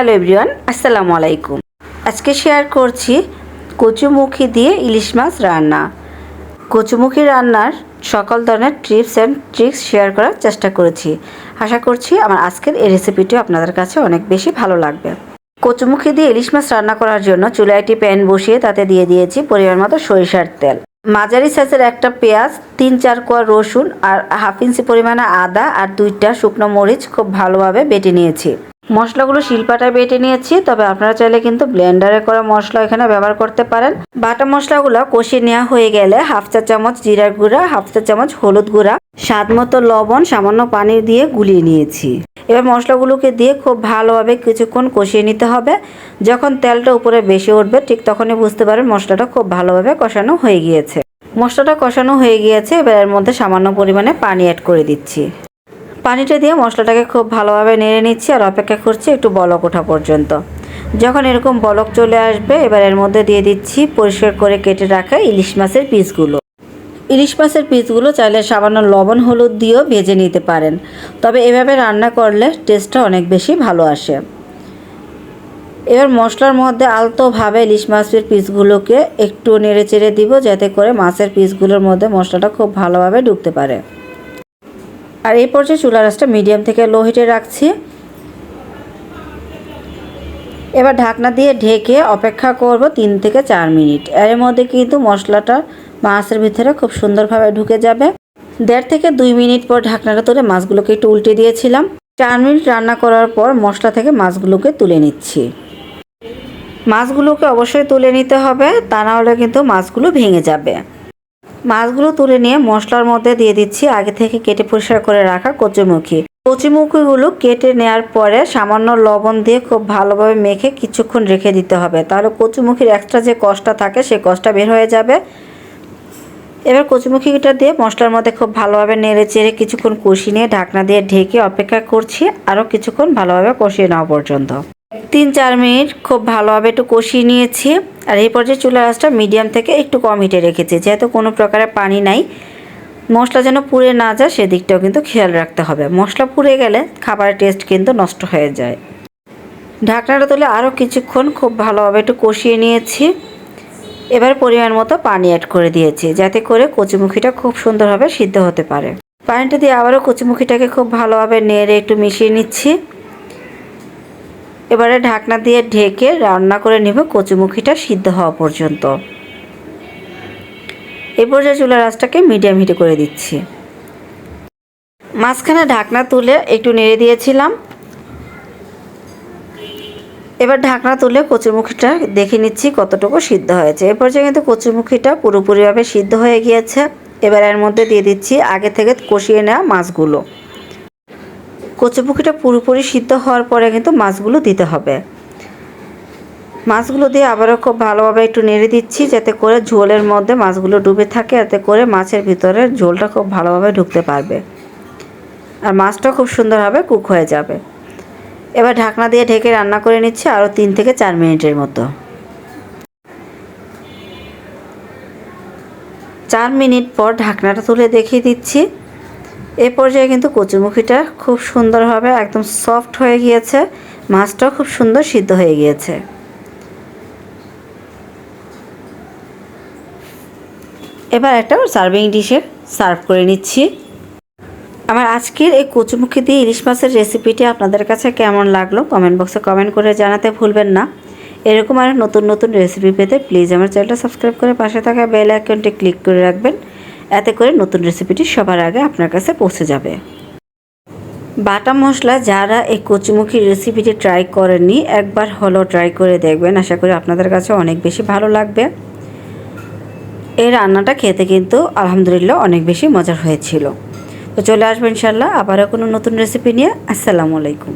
Hello everyone, আসসালামু আলাইকুম। আজকে শেয়ার করছি কচুমুখী দিয়ে ইলিশ মাছ রান্না। কচুমুখী রান্নার সকল ধরনের টিপস অ্যান্ড ট্রিক্স শেয়ার করার চেষ্টা করেছি। আশা করছি আমার আজকের এই রেসিপিটিও আপনাদের কাছে অনেক বেশি ভালো লাগবে। কচুমুখী দিয়ে ইলিশ মাছ রান্না করার জন্য চুলায় একটি প্যান বসিয়ে তাতে দিয়ে দিয়েছি পরিমাণ মতো সরিষার তেল। মাঝারি সাইজের একটা পেঁয়াজ, তিন চার কোয়া রসুন আর হাফ ইঞ্চি পরিমাণে আদা আর দুইটা শুকনো মরিচ খুব ভালোভাবে বেটে নিয়েছি। মশলাগুলো শিলপাটায় বেটে নিয়েছি, তবে আপনারা চাইলে কিন্তু ব্লেন্ডারে করা মশলা এখানে ব্যবহার করতে পারেন। বাটা মশলাগুলো কষিয়ে নেওয়া হয়ে গেলে হাফ চা চামচ জিরার গুঁড়া, হাফ চা চামচ হলুদ গুঁড়া, স্বাদ মতো লবণ, সামান্য পানি দিয়ে গুলিয়ে নিয়েছি। এবার মশলাগুলোকে দিয়ে খুব ভালোভাবে কিছুক্ষণ কষিয়ে নিতে হবে। যখন তেলটা উপরে বেশি উঠবে, ঠিক তখনই বুঝতে পারেন মশলাটা খুব ভালোভাবে কষানো হয়ে গিয়েছে। মশলাটা কষানো হয়ে গিয়েছে, এবার এর মধ্যে সামান্য পরিমাণে পানি অ্যাড করে দিচ্ছি। পানিটা দিয়ে মশলাটাকে খুব ভালোভাবে নেড়ে নিচ্ছি আর অপেক্ষা করছি একটু বলক ওঠা পর্যন্ত। যখন এরকম বলক চলে আসবে, এবার এর মধ্যে দিয়ে দিচ্ছি পরিষ্কার করে কেটে রাখা ইলিশ মাছের পিসগুলো। ইলিশ মাছের পিসগুলো চাইলে সামান্য লবণ, হলুদ দিয়েও ভেজে নিতে পারেন, তবে এভাবে রান্না করলে টেস্টটা অনেক বেশি ভালো আসে। এবার মশলার মধ্যে আলতোভাবে ইলিশ মাছের পিসগুলোকে একটু নেড়ে চেড়ে দিব, যাতে করে মাছের পিসগুলোর মধ্যে মশলাটা খুব ভালোভাবে ঢুকতে পারে। আর এই পর্যায়ে চুলা রাসটা মিডিয়াম থেকে লো হিটে রাখছি। এবার ঢাকনা দিয়ে ঢেকে অপেক্ষা করব তিন থেকে চার মিনিট। এর মধ্যে কিন্তু মশলাটা মাছের ভিতরে খুব সুন্দরভাবে ঢুকে যাবে। দেড় থেকে দুই মিনিট পর ঢাকনাটা তুলে মাছগুলোকে একটু উল্টে দিয়েছিলাম। চার মিনিট রান্না করার পর মশলা থেকে মাছগুলোকে তুলে নিচ্ছি। মাছগুলোকে অবশ্যই তুলে নিতে হবে, তা না হলে কিন্তু মাছগুলো ভেঙে যাবে। মাছগুলো তুলে নিয়ে মশলার মধ্যে দিয়ে দিচ্ছি, আগে থেকে কেটে পরিষ্কার করে রাখা কচুমুখী। কচুমুখিগুলো কেটে নেওয়ার পরে সামান্য লবণ দিয়ে খুব ভালোভাবে মেখে কিছুক্ষণ রেখে দিতে হবে। তাহলে কচুমুখির এক্সট্রা যে কষটা থাকে সেই কষটা বের হয়ে যাবে। এবার কচুমুখিটা দিয়ে মশলার মধ্যে খুব ভালোভাবে নেড়ে চেড়ে কিছুক্ষণ কষিয়ে নিয়ে ঢাকনা দিয়ে ঢেকে অপেক্ষা করছি, আরও কিছুক্ষণ ভালোভাবে কষিয়ে নেওয়া পর্যন্ত। তিন চার মিনিট খুব ভালোভাবে একটু কষিয়ে নিয়েছি। আর এই পর্যায়ে চুলা আঁচটা মিডিয়াম থেকে একটু কম হিটে রেখেছি। যেহেতু কোনো প্রকারের পানি নাই, মশলা যেন পুড়ে না যায়, সেদিকটাও কিন্তু খেয়াল রাখতে হবে। মশলা পুড়ে গেলে খাবারের টেস্ট কিন্তু নষ্ট হয়ে যায়। ঢাকনাটা তুলে আরও কিছুক্ষণ খুব ভালোভাবে একটু কষিয়ে নিয়েছি। এবার পরিমাণ মতো পানি অ্যাড করে দিয়েছি, যাতে করে কচুমুখিটা খুব সুন্দরভাবে সিদ্ধ হতে পারে। পানিটা দিয়ে আবারও কচুমুখিটাকে খুব ভালোভাবে নেড়ে একটু মিশিয়ে নিচ্ছি। এবারে ঢাকনা দিয়ে ঢেকে রান্না করে নেব কচুমুখিটা সিদ্ধ হওয়া পর্যন্ত। এই পর্যায়ে চুলার আঁচটাকে মিডিয়াম হিটে করে দিচ্ছি। মাঝখানে ঢাকনা তুলে একটু নেড়ে দিয়েছিলাম। এবার ঢাকনা তুলে কচুমুখিটা দেখে নিচ্ছি কতটুকু সিদ্ধ হয়েছে। এ পর্যায়ে কিন্তু কচুমুখিটা পুরোপুরিভাবে সিদ্ধ হয়ে গিয়েছে। এবার এর মধ্যে দিয়ে দিচ্ছি আগে থেকে কষিয়ে নেওয়া মাছগুলো। কচুপুকিটা পুরোপুরি সিদ্ধ হওয়ার পরে কিন্তু মাছগুলো দিতে হবে। মাছগুলো দিয়ে আবারও খুব ভালোভাবে একটু নেড়ে দিচ্ছি যাতে করে ঝোলের মধ্যে মাছগুলো ডুবে থাকে, যাতে করে মাছের ভিতরে ঝোলটা খুব ভালোভাবে ঢুকতে পারবে। আর মাছটা খুব সুন্দরভাবে কুক হয়ে যাবে। এবার ঢাকনা দিয়ে ঢেকে রান্না করে নিচ্ছি আরও তিন থেকে চার মিনিটের মতো। চার মিনিট পর ঢাকনাটা তুলে দেখিয়ে দিচ্ছি। এ পর্যায়ে কিন্তু কচুমুখিটা খুব সুন্দরভাবে একদম সফট হয়ে গিয়েছে, মাছটাও খুব সুন্দর সিদ্ধ হয়ে গিয়েছে। এবার একটা সার্ভিং ডিশে সার্ভ করে নিচ্ছি। আমার আজকের এই কচুমুখী দিয়ে ইলিশ মাছের রেসিপিটি আপনাদের কাছে কেমন লাগল কমেন্ট বক্সে কমেন্ট করে জানাতে ভুলবেন না। এরকম আরও নতুন নতুন রেসিপি পেতে প্লিজ আমার চ্যানেলটা সাবস্ক্রাইব করে পাশে থাকা বেল আইকনটি ক্লিক করে রাখবেন। এতে করে নতুন রেসিপিটি সবার আগে আপনার কাছে পৌঁছে যাবে। বাটা মশলা যারা এই কচুমুখী রেসিপিটি ট্রাই করেননি, একবার হলো ট্রাই করে দেখবেন। আশা করি আপনাদের কাছে অনেক বেশি ভালো লাগবে। এই রান্নাটা খেতে কিন্তু আলহামদুলিল্লাহ অনেক বেশি মজার হয়েছিল। তো চলে আসবেন ইনশাল্লাহ আবারও কোনো নতুন রেসিপি নিয়ে। আসসালামু আলাইকুম।